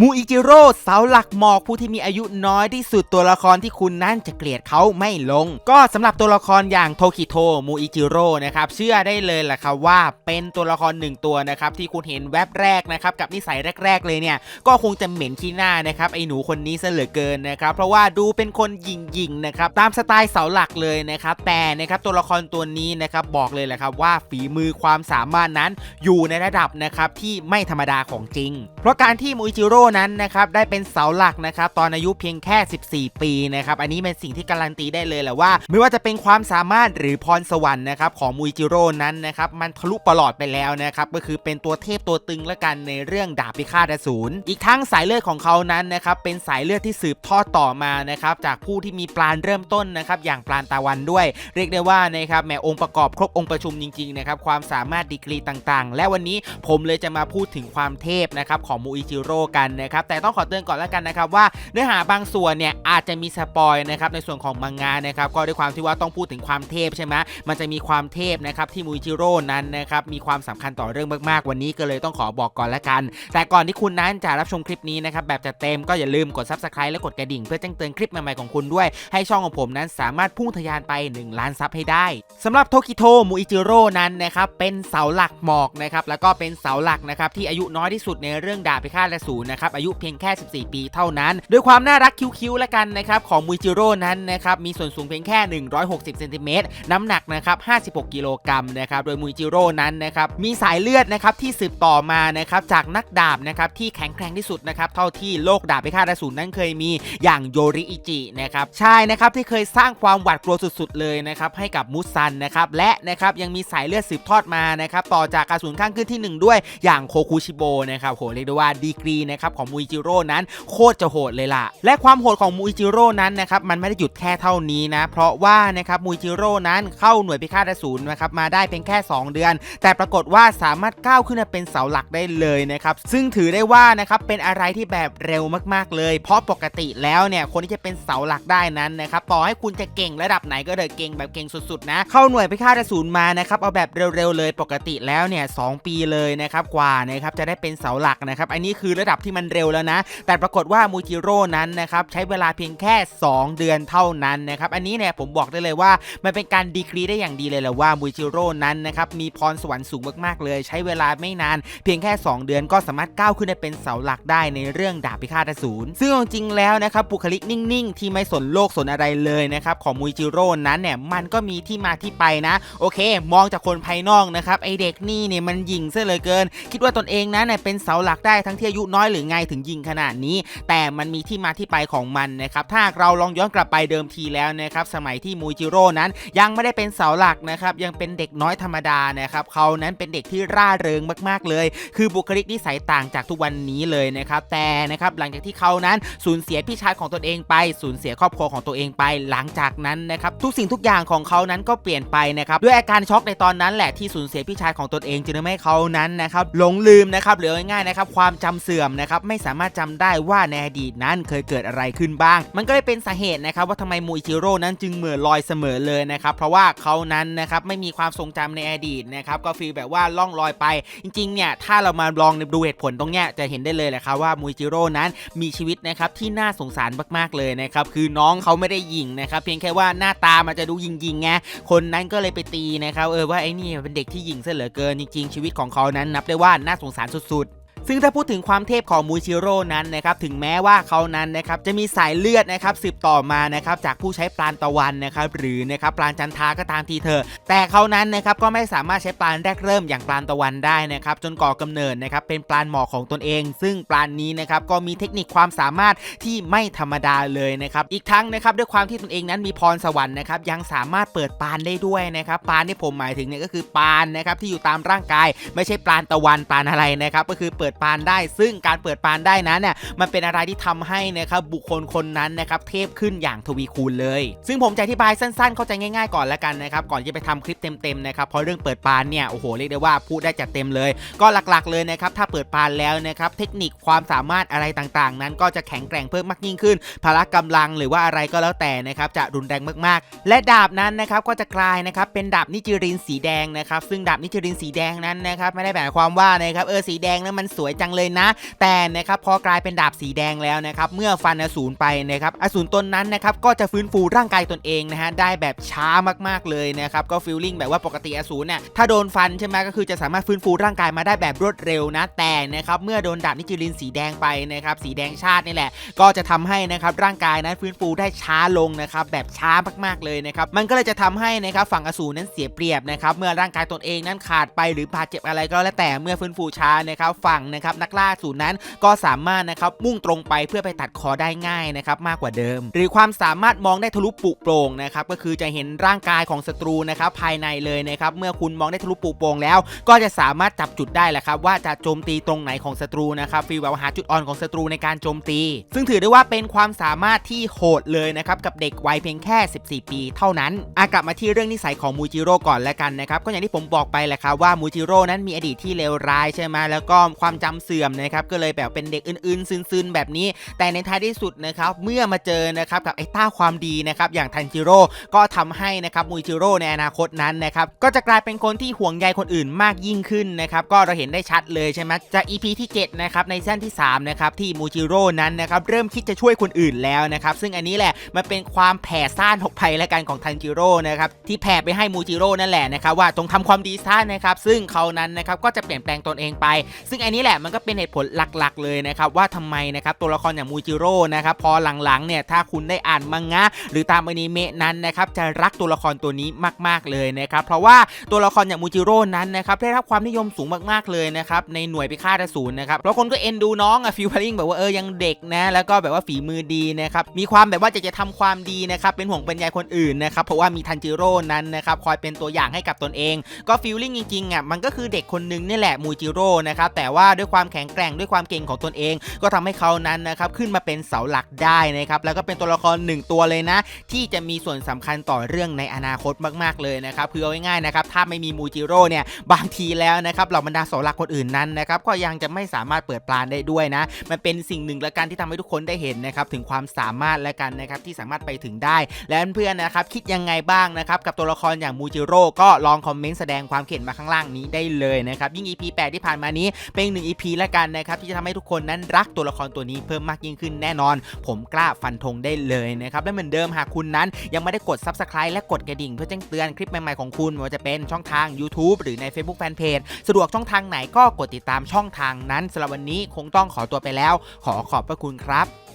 มูอิจิโร่เสาหลักหมอกผู้ที่มีอายุน้อยที่สุดตัวละครที่คุณนั้นจะเกลียดเขาไม่ลง ก็สำหรับตัวละครอย่างโทคิโทมูอิจิโร่นะครับเชื่อได้เลยแหละครับว่าเป็นตัวละครหนึ่งตัวนะครับที่คุณเห็นแวบแรกนะครับกับนิสัยแรก ๆ เลยเนี่ยก็คงจะเหม็นขี้หน้านะครับไอ้หนูคนนี้ซะเหลือเกินนะครับเพราะว่าดูเป็นคนหยิงๆนะครับตามสไตล์เสาหลักเลยนะครับแต่นะครับตัวละครตัวนี้นะครับบอกเลยแหละครับว่าฝีมือความสามารถนั้นอยู่ในระดับนะครับที่ไม่ธรรมดาของจริง เพราะการที่มูอิจิโร่นั้นนะครับได้เป็นเสาหลักนะครับตอนอายุเพียงแค่ 14 ปีนะครับอันนี้เป็นสิ่งที่การันตีได้เลยแหละว่า ไม่ว่าจะเป็นความสามารถหรือพรสวรรค์นะครับของมูอิจิโร่นั้นนะครับมันทะลุปลอดไปแล้วนะครับก็คือเป็นตัวเทพตัวตึงละกันในเรื่องดาบพิฆาตอสูรอีกทั้งสายเลือดของเขานั้นนะครับเป็นสายเลือดที่สืบทอดต่อมานะครับจากผู้ที่มีปราณเริ่มต้นนะครับอย่างปราณตะวันด้วย เรียกได้ว่านะครับแหมองค์ประกอบครบองค์ประชุมจริงๆนะครับความสามารถดีกรีต่างๆ และวันนี้ผมเลยจะมาพูดถึงความเทพนะครับของมูอิจิโร่กันนะครับแต่ต้องขอเตือนก่อนแล้วกันนะครับว่าเนื้อหาบางส่วนเนี่ยอาจจะมีสปอยนะครับในส่วนของมังงะนะครับก็ด้วยความที่ว่าต้องพูดถึงความเทพใช่ไหมมันจะมีความเทพนะครับที่มูอิจิโร่นั้นนะครับมีความสำคัญต่อเรื่องมากๆ วันนี้ก็เลยต้องขอบอกก่อนแล้วกัน แต่ก่อนที่คุณนั้นจะรับชมคลิปนี้นะครับแบบจะเต็มก็อย่าลืมกด subscribe และกดกระดิ่งเพื่อแจ้งเตือนคลิปใหม่ๆของคุณด้วย ให้ช่องของผมนั้นสามารถพุ่งทะยานไป 1 ล้านซับให้ได้สำหรับโทคิโตมูอิจิโร่นั้นนะครับเป็นเสาหลักหมอกนะครับแล้วก็เป็นเสาหลักนะครับที่อายุน้อยที่สุดในเรื่องดาบพิฆาตและศูนย์นะครับอายุเพียงแค่ 14 ปีเท่านั้น โดยความน่ารักคิ้วๆแล้วกันนะครับของมูจิโร่นั้นนะครับมีส่วนสูงเพียงแค่ 160เซนติเมตรน้ำหนักนะครับ56 กิโลกรัมนะครับโดยมูจิโร่นั้นนะครับมีสายเลือดนะครับที่สืบต่อมานะครับจากนักดาบนะครับที่แข็งแกร่งที่สุดนะครับเท่าที่โลกดาบพิฆาตอสูรนั้นเคยมีอย่างโยริอิจินะครับใช่นะครับที่เคยสร้างความหวาดกลัวสุดๆ เลยนะครับให้กับมุซันนะครับและนะครับยังมีสายเลือดสืบทอดมานะครับต่อจากอสูรข้างขึ้นที่ 1 ด้วยอย่างโคคุชิโบนะครับโหเรียกได้ว่าดีกรีนะครับของมูอิจิโร่นั้นโคตรจะโหดเลยล่ะ และความโหดของมูอิจิโร่นั้นนะครับมันไม่ได้หยุดแค่เท่านี้นะ เพราะว่านะครับมูอิจิโร่นั้นเข้าหน่วยพิฆาตอสูรนะครับมาได้เพียงแค่ 2 เดือน แต่ปรากฏว่าสามารถก้าวขึ้นมาเป็นเสาหลักได้เลยนะครับซึ่งถือได้ว่านะครับเป็นอะไรที่แบบเร็วมากๆเลย เพราะปกติแล้วเนี่ยคนที่จะเป็นเสาหลักได้นั้นนะครับต่อให้คุณจะเก่งระดับไหนก็เถอะเก่งแบบเก่งสุดๆนะเข้าหน่วยพิฆาตอสูรมานะครับเอาแบบเร็วๆเลยปกติแล้วเนี่ยสปีเลยนะครับกว่านะครับจะได้เป็นเสาหลักนะครับอันนี้คือระดับที่มันเร็วแล้วนะ แต่ปรากฏว่ามูจิโร่นั้นนะครับใช้เวลาเพียงแค่ 2 เดือนเท่านั้นนะครับ อันนี้เนี่ยผมบอกได้เลยว่ามันเป็นการดีกรีได้อย่างดีเลยแหละว่ามูจิโร่นั้นนะครับมีพรสวรรค์สูงมากๆเลย ใช้เวลาไม่นานเพียงแค่ 2 เดือนก็สามารถก้าวขึ้นไปเป็นเสาหลักได้ในเรื่องดาบพิฆาตอสูรซึ่งจริงแล้วนะครับบุคลิกนิ่งๆ ที่ไม่สนโลกสนอะไรเลยนะครับของมูจิโร่นั้นเนี่ยมันก็มีที่มาที่ไปนะ โอเค มองจากคนภายนอกนะครับไอเด็กนี่เนี่ยมันยิ่งซะเลือเกิน คิดว่าตนเองนั้นเนี่ยเป็นเสาหลักได้ทั้งที่อายุน้อยหรือไงถึงยิงขนาดนี้ แต่มันมีที่มาที่ไปของมันนะครับถ้าเราลองย้อนกลับไปเดิมทีแล้วนะครับสมัยที่มูจิโร่นั้นยังไม่ได้เป็นเสาหลักนะครับยังเป็นเด็กน้อยธรรมดานะครับเขานั้นเป็นเด็กที่ร่าเริงมาก ๆ เลย คือบุคลิกนิสัยต่างจากทุกวันนี้เลยนะครับแต่นะครับหลังจากที่เขานั้นสูญเสียพี่ชายของตนเองไปสูญเสียครอบครัวของตัวเองไป หลังจากนั้นนะครับทุกสิ่งทุกอย่างของเขานั้นก็เปลี่ยนไปนะครับด้วยอาการช็อกในตอนนั้นแหละที่สูญเสียพี่ชายของตนเองจึงทำให้เขานั้นนะครับหลงลืมนะครับหรือง่ายๆนะครับความจำเสื่อมนะครับไม่สามารถจำได้ว่าในอดีตนั้นเคยเกิดอะไรขึ้นบ้าง มันก็เลยเป็นสาเหตุนะครับว่าทำไมมูอิจิโร่นั้นจึงเหม่อลอยเสมอเลยนะครับเพราะว่าเขานั้นนะครับไม่มีความทรงจำในอดีตนะครับก็ฟีลแบบว่าล่องลอยไป จริงๆเนี่ยถ้าเรามาลองดูเหตุผลตรงเนี้ยจะเห็นได้เลยแหละครับว่ามูอิจิโร่นั้นมีชีวิตนะครับที่น่าสงสารมากๆเลยนะครับคือน้องเขาไม่ได้ยิงนะครับเพียงแค่ว่าหน้าตามันจะดูยิงยิงๆไงคนนั้นก็เลยไปตีนะครับเออว่าไอ้นี่เป็นเด็กที่ยิงซะเหลือเกินจริงๆชีวิตของเขานั้นนับได้ว่าน่าสงสารสุดๆ ซึ่งถ้าพูดถึงความเทพของมูชิโร่นั้นนะครับถึงแม้ว่าเขานั้นนะครับจะมีสายเลือดนะครับสืบต่อมานะครับจากผู้ใช้ปราณตะวันนะครับหรือนะครับปราณจันทาก็ตามทีเถอะแต่เขานั้นนะครับก็ไม่สามารถใช้ปราณแรกเริ่มอย่างปราณตะวันได้นะครับจนก่อกำเนิดนะครับเป็นปราณหมอของตนเอง ซึ่งปราณนี้นะครับก็มีเทคนิคความสามารถที่ไม่ธรรมดาเลยนะครับอีกทั้งนะครับด้วยความที่ตนเองนั้นมีพรสวรรค์นะครับยังสามารถเปิดปานได้ด้วยนะครับปานที่ผมหมายถึงเนี่ยก็คือปานนะครับที่อยู่ตามร่างกาย ไม่ใช่ปาณตะวันปานอะไรนะครับก็คือเปิดปานได้ ซึ่งการเปิดปานได้นั้นเนี่ยมันเป็นอะไรที่ทำให้นะครับบุคคลคนนั้นนะครับเทพขึ้นอย่างทวีคูณเลย ซึ่งผมจะอธิบายสั้น ๆ เข้าใจง่ายๆก่อนแล้วกันนะครับก่อนที่จะไปทำคลิปเต็มๆนะครับเพราะเรื่องเปิดปานเนี่ยโอ้โหเรียกได้ว่าพูดได้จัดเต็มเลย ก็หลักๆเลยนะครับถ้าเปิดปานแล้วนะครับเทคนิคความสามารถอะไรต่างๆ นั้นก็จะแข็งแกร่งเพิ่มมากยิ่งขึ้น พละกำลังหรือว่าอะไรก็แล้วแต่นะครับจะรุนแรงมากๆ และดาบนั้นนะครับก็จะกลายนะครับเป็นดาบนิจิรินสีแดงนะครับซึ่งดาบนิจิรินสีแดงนั้นนะครับไม่ได้หมายความว่านะครับเออสีแดงนั้นมันสวยวยจังเลยนะ แต่นะครับพอกลายเป็นดาบสีแดงแล้วนะครับเมื่อฟันอสูรไปนะครับอสูรตนนั้นนะครับก็จะฟื้นฟูร่างกายตนเองนะฮะได้แบบช้ามากๆเลยนะครับก็ฟีลลิ่งแบบว่าปกติอสูรเนี่ยถ้าโดนฟันใช่ไหมก็คือจะสามารถฟื้นฟูร่างกายมาได้แบบรวดเร็วนะ แต่นะครับเมื่อโดนดาบนิจิลินสีแดงไปนะครับสีแดงชาตินี่แหละ ก็จะทำให้นะครับร่างกายนั้นฟื้นฟูได้ช้าลงนะครับแบบช้ามากๆเลยนะครับมันก็เลยจะทำให้นะครับฝั่งอสูรนั้นเสียเปรียบนะครับเมื่อร่างกายตนเองนั้นขาดไปหรือบาดเจ็บอะไรก็แล้วแต่เมื่อฟื้นฟูช้านะครับฝั่งนะครับนักล่าสูรนั้นก็สามารถนะครับมุ่งตรงไปเพื่อไปตัดคอได้ง่ายนะครับมากกว่าเดิม หรือความสามารถมองได้ทะลุปุโปร่งนะครับก็คือจะเห็นร่างกายของศัตรูนะครับภายในเลยนะครับเมื่อคุณมองได้ทะลุปุโปร่งแล้ว ก็จะสามารถจับจุดได้แหละครับว่าจะโจมตีตรงไหนของศัตรูนะครับฟีลแบบว่าหาจุดอ่อนของศัตรูในการโจมตี ซึ่งถือได้ว่าเป็นความสามารถที่โหดเลยนะครับกับเด็กวัยเพียงแค่ 14 ปี เท่านั้นอากลับมาที่เรื่องนิสัยของมูจิโร่ก่อนแล้วกันนะครับก็อย่างที่ผมบอกไปแหละครับว่ามูจิโร่นั้นมีอดีตที่เลวร้ายใช่ไหมแล้วก็ความจำเสื่อมนะครับก็เลยแบบเป็นเด็กอื่นๆซึนๆ แบบนี้ แต่ในท้ายที่สุดนะครับเมื่อมาเจอนะครับกับไอ้ต้าความดีนะครับอย่างทันจิโร่ก็ทำให้นะครับมูจิโร่ในอนาคตนั้นนะครับก็จะกลายเป็นคนที่ห่วงใยคนอื่นมากยิ่งขึ้นนะครับก็เราเห็นได้ชัดเลยใช่ไหมจาก EP ที่7นะครับในซีซั่นที่3นะครับที่มูจิโร่นั้นนะครับเริ่มคิดจะช่วยคนอื่นแล้วนะครับซึ่งอันนี้แหละมันเป็นความแผ่ซ่านหกภัยและกันของทันจิโร่นะครับที่แผ่ไปให้มูจิโร่นั่นแหละนะครับว่าจงทำความดีซะนะครับซึ่งเขานั้นนะครับก็จะเปลี่ยนแปลงตนเองไป ซึ่งอันนี้แหละมันก็เป็นเหตุผลหลักๆ เลยนะครับว่าทำไมนะครับตัวละครอย่างมูจิโร่นะครับพอหลังๆเนี่ยถ้าคุณได้อ่านมังงะ หรือตามอนิเมะนั้นนะครับจะรักตัวละครตัวนี้มาก ๆเลยนะครับเพราะว่าตัวละครอย่างมูจิโร่นั้นนะครับได้รับความนิยมสูงมากๆเลยนะครับในหน่วยพิฆาตอสูรนะครับเพราะคนก็เอ็นดูน้องอะฟิลพาริงแบบว่าเออยังเด็กนะแล้วก็แบบว่าฝีมือดีนะครับมีความแบบว่าจะจะทำความดีนะครับเป็นห่วงเป็นใยคนอื่นนะครับเพราะว่ามีทันจิโร่นั้นนะครับคอยเป็นตัวอย่างให้กับตนเอง ก็ฟีลลิ่งจริงๆอะมันก็คือเด็กคนนึงนี่แหละมูจิโร่นะครับแต่ว่าด้วยความแข็งแกร่งด้วยความเก่งของตนเอง ก็ทำให้เขานั้นนะครับขึ้นมาเป็นเสาหลักได้นะครับแล้วก็เป็นตัวละครหนึ่งตัวเลยนะ ที่จะมีส่วนสำคัญต่อเรื่องในอนาคตมาก ๆเลยนะครับคือเอาง่ายๆนะครับถ้าไม่มีมูจิโร่เนี่ยบางทีแล้วนะครับเหล่าบรรดาเสาหลักคนอื่นนั้นนะครับก็ยังจะไม่สามารถเปิดปลานได้ด้วยนะ มันเป็นสิ่งหนึ่งละกันที่ทำให้ทุกคนได้เห็นนะครับถึงความสามารถและกันนะครับที่สามารถไปถึงได้ และเพื่อนๆนะครับคิดยังไงบ้างนะครับกับตัวละครอย่างมูจิโร่ก็ลองคอมเมนต์แสดงความเห็นมาข้างล่างนี้ได้เลยนะครับยิ่ง EP 8 ที่ผ่านมานี้เป็นหนึ่ง EP ละกันนะครับที่จะทำให้ทุกคนนั้นรักตัวละครตัวนี้เพิ่มมากยิ่งขึ้นแน่นอน ผมกล้าฟันธงได้เลยนะครับและเหมือนเดิมหากคุณนั้นยังไม่ได้กด Subscribe และกดกระดิ่งเพื่อแจ้งเตือนคลิปใหม่ๆของคุณไม่ว่าจะเป็นช่องทาง YouTube หรือใน Facebook Fanpage สะดวกช่องทางไหนก็กดติดตามช่องทางนั้นสำหรับวันนี้คงต้องขอตัวไปแล้ว ขอขอบพระคุณครับ